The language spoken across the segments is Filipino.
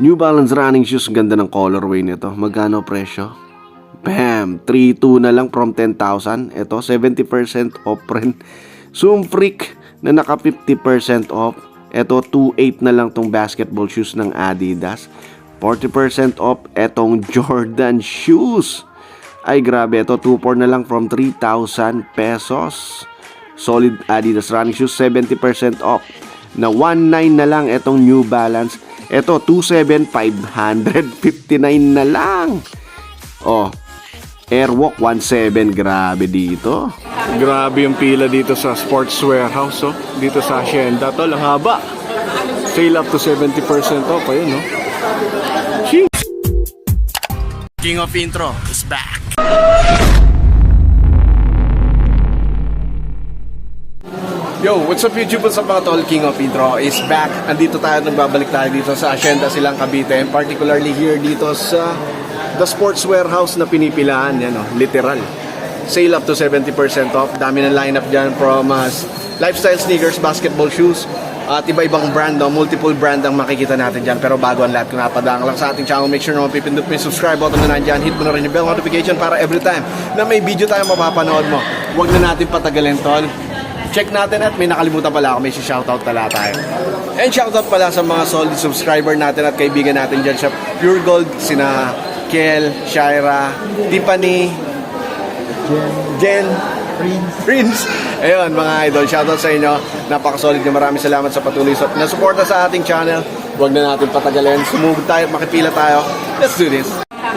New Balance running shoes, ganda ng colorway nito. Magkano presyo? Bam! 3.2 na lang from 10,000. Ito, 70% off rin. Zoom Freak na naka 50% off. Ito, 2.8 na lang tong basketball shoes ng Adidas. 40% off etong Jordan shoes. Ay grabe, ito 2.4 na lang from 3,000 pesos. Solid Adidas running shoes, 70% off. Na 1.9 na lang etong New Balance. Ito, 2,759 na lang. Oh, Airwalk 1.7, grabe dito. Grabe yung pila dito sa Sports Warehouse, oh. Dito sa Hacienda, tol, ang haba. Sale up to 70% off, ayun, no? King of Intro is back. Yo, what's up YouTube? What's up mga tol? King of Intro is back. Andito tayo, nagbabalik tayo dito sa Hacienda Silang Cavite. And particularly here dito sa The Sports Warehouse na pinipilahan. Yan o, literal. Sale up to 70% off. Dami ng lineup dyan from uh, lifestyle sneakers, basketball shoes, at iba-ibang brand, no? multiple brand ang makikita natin dyan. Pero bago ang lahat, kung lang sa ating channel, make sure na mapipindot mo yung subscribe button na nandyan. Hit mo na rin yung bell notification para every time na may video tayo mapapanood mo. Huwag na natin patagalin, tol. Check natin at may nakalimutan pala ako, may si shoutout pala tayo. And shoutout pala sa mga solid subscriber natin at kaibigan natin dyan sa Pure Gold, sina Kel, Shaira, Tiffany, Jen, Prince. Ayun, mga idol, shoutout sa inyo. Napaka-solid na maraming salamat sa patuloy sa na suporta sa ating channel. Huwag na natin patagalin. Sumugod tayo makipila tayo. Let's do this.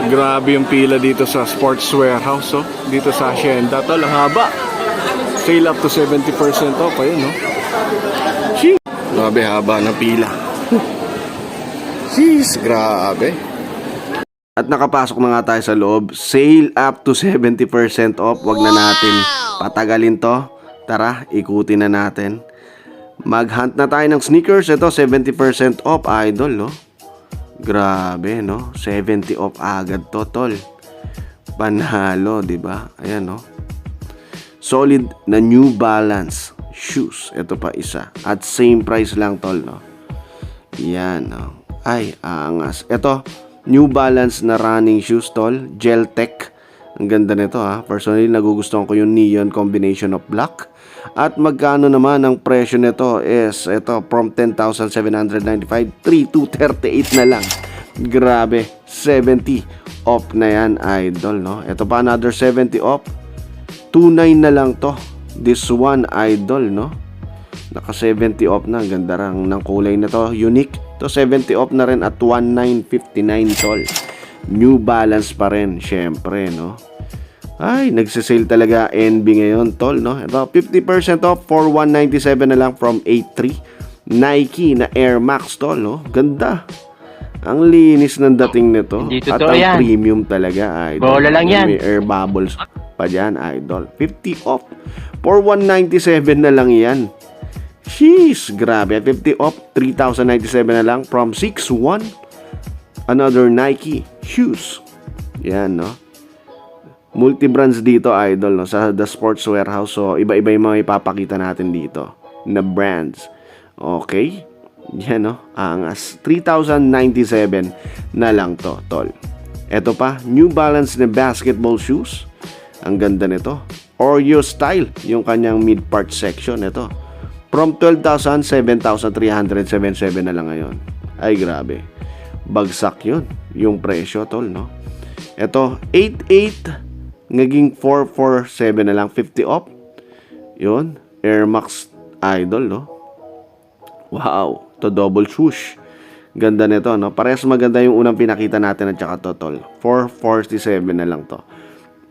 Grabe yung pila dito sa Sports Warehouse, oh. Dito sa Hacienda. Tol, haba. Sale up to 70% off. Ayun, no? Sheesh. Grabe, haba ng pila. Jeez, grabe. At nakapasok na nga tayo sa loob. Sale up to 70% off. Wag na natin patagalin to. Tara, ikutin na natin. Mag-hunt na tayo ng sneakers. Ito, 70% off, idol, no? Grabe, no? 70 off agad to, tol. Panalo, di ba? Ayan, no? Solid na New Balance shoes. Ito pa isa. At same price lang, tol, no? Yan, no? Ay, angas. Ito, New Balance na running shoes, tol. Gel Tech. Ang ganda nito, ha. Personally, nagugustuhan ko yung neon combination of black. At magkano naman ang presyo nito is, ito, from 10,795, 3,238 na lang. Grabe, 70 off na yan, idol, no? Ito pa, another 70 off. 2.9 na lang to. This one, idol, no? Naka 70 off na. Ganda lang ng kulay na to. Unique. To 70 off na rin at 1959 tol. New Balance pa rin, syempre, no? Ay, nagsisale talaga NB ngayon, tol, no? Ito, 50% off for 197 na lang from 83. Nike na Air Max, tol, no? Ganda. Ang linis ng dating nito. At ang yan. premium talaga, idol. Bola lang yan. May air bubbles pa dyan, idol. 50 off. For 197 na lang yan. Sheesh, grabe. 50 off, 3,097 na lang from 6,1. Another Nike shoes. Yan, no? Multi-brands dito, idol, no? Sa The Sports Warehouse. So, iba-iba yung mga ipapakita natin dito na brands. Okay? Yan, no? Angas. 3,097 na lang to, tol. Ito pa, New Balance na basketball shoes. Ang ganda nito. Oreo style, yung kanyang mid-part section. Ito. From 12,000, 7,377 na lang ngayon. Ay, grabe. Bagsak yun. Yung presyo, tol, no? Ito, 88 naging 447 na lang 50 off. Yun, Air Max Idol, no? Wow, to double swoosh. Ganda nito, no? Parehas maganda yung unang pinakita natin at saka to, tol. 447 na lang to.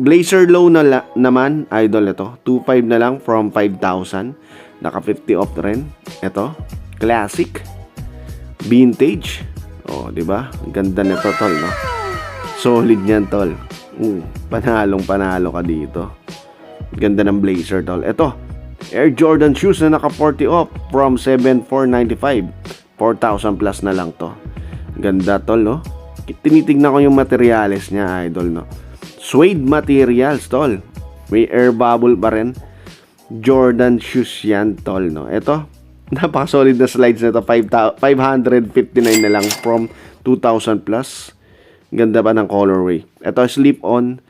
Blazer low na la- naman, idol ito. 2.5 na lang from 5,000. Naka 50 off rin. Ito, classic. Vintage. Oh, di ba? Ganda nito, tol, no? Solid niyan, tol. Uh, panalong panalo ka dito. Ganda ng blazer, tol. Ito, Air Jordan shoes na naka 40 off from 7,495. 4,000 plus na lang to. Ganda, tol, no? Tinitignan ko yung materials niya, idol, no? Suede materials, tol. May air bubble pa rin. Jordan shoes yan, tol, no? Ito, Napaka-solid na slides nito. 5,000 559 na lang from 2,000 plus. Ganda pa ng colorway. Ito, slip-on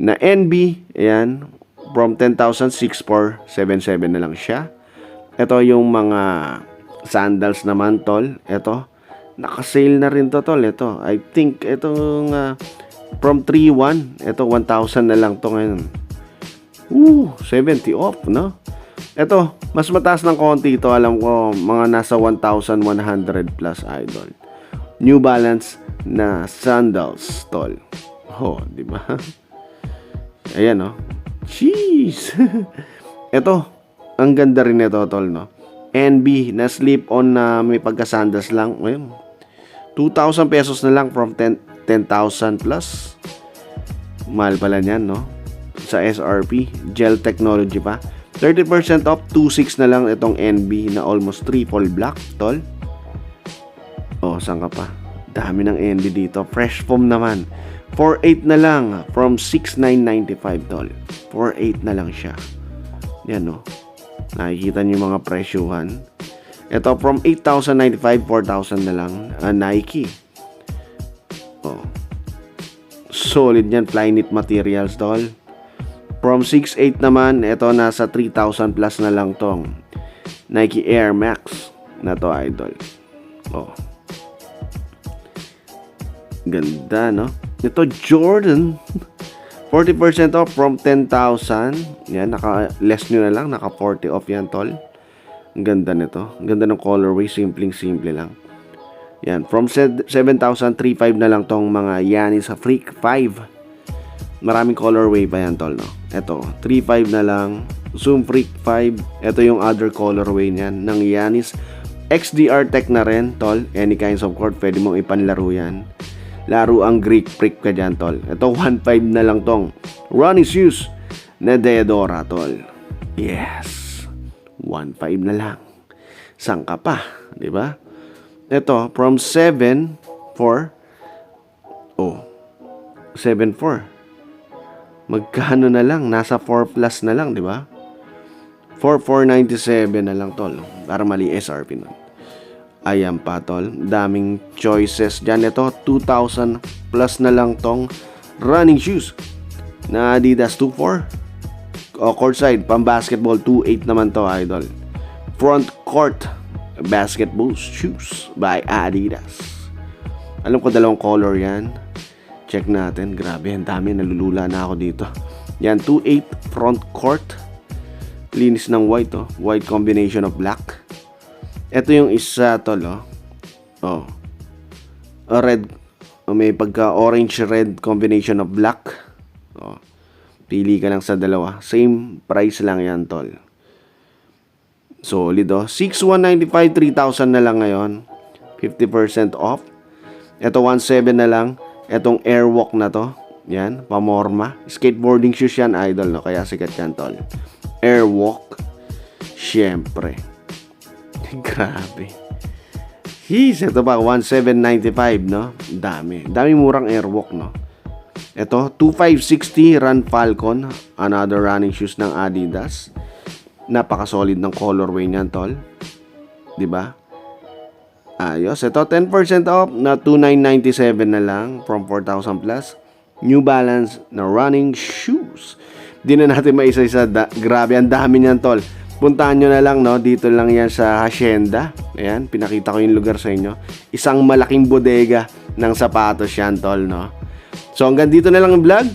na NB. Ayan. From 10,000, 6,477 na lang siya. Ito yung mga sandals naman, tol. Ito. Naka-sale na rin to, tol. Ito. I think itong ah, from 3,1. Ito, 1,000 na lang to ngayon. Ooh, 70 off, no? Ito, mas mataas ng konti ito. Alam ko, mga nasa 1,100 plus idol. New Balance na sandals, tol. Oh, di ba? Ayan, no? Jeez! ito, ang ganda rin ito, tol, no? NB na slip-on na may pagka-sandals lang. Ayun. 2,000 pesos na lang from 10 10,000 plus. Mahal pala niyan, no? Sa SRP. Gel technology pa. 30% off, 2.6 na lang itong NB na almost triple black, tol. Oh, saan ka pa? Dami ng NB dito. Fresh foam naman. 4.8 na lang from 6,995, tol. 4.8 na lang siya. Yan, no? Nakikita niyo mga presyuhan. Ito, from 8,095, 4,000 na lang. ah, Nike. Solid yan. Flyknit materials, tol. From 6.8 naman, ito nasa 3,000 plus na lang tong Nike Air Max na to, idol. Oh. Ganda, no? Ito, Jordan. 40% off from 10,000. Yan, naka-less nyo na lang. Naka-40 off yan, tol. Ang ganda nito. Ang ganda ng colorway. Simpleng-simple lang. Yan, from 7,035 na lang tong mga Yanis Freak 5. Maraming colorway pa yan, tol, no? Ito, 3.5 na lang. Zoom Freak 5. Ito yung other colorway niyan ng Yanis. XDR Tech na rin, tol. Any kinds of court, pwede mong ipanlaro yan. Laro ang Greek Freak ka dyan, tol. Ito, 1.5 na lang tong running shoes na Deodora, tol. Yes. 1.5 na lang. Saan pa? Di ba? Ito, from 7, 4. Oh, 7, 4 magkano na lang, nasa 4 plus na lang, di ba? 4497 na lang tol. Para mali SRP nun. Ayan pa tol. Daming choices dyan. Ito, 2,000 plus na lang tong running shoes. Na Adidas 2.4. O courtside, pang basketball 2.8 naman to idol. Front court basketball shoes by Adidas. Alam ko dalawang color yan. Check natin. Grabe, ang dami. Nalulula na ako dito. Yan, 2.8 front court. Linis ng white, oh. White combination of black. Ito yung isa, tol, oh. Oh. A red. Oh, may pagka orange red combination of black. Oh. Pili ka lang sa dalawa. Same price lang yan, tol. Solid, oh. 6,195, 3,000 na lang ngayon. 50% off. Ito, 1,700 na lang. Etong airwalk na to. Yan, pamorma. Skateboarding shoes yan, idol, no? Kaya sikat yan, tol. Airwalk. Siyempre. Grabe. Jeez, ito ba? 1,795, no? Dami. Dami murang airwalk, no? Ito, 2,560 Run Falcon. Another running shoes ng Adidas. Napaka-solid ng colorway niyan, tol. 'Di ba? Ayos. Ito, 10% off na 2,997 na lang from 4,000 plus. New Balance na running shoes. Di na natin maisa-isa. Da- grabe, ang dami niyan, tol. Puntahan nyo na lang, no? Dito lang yan sa Hacienda. Ayan, pinakita ko yung lugar sa inyo. Isang malaking bodega ng sapatos yan, tol, no? So, hanggang dito na lang ang vlog.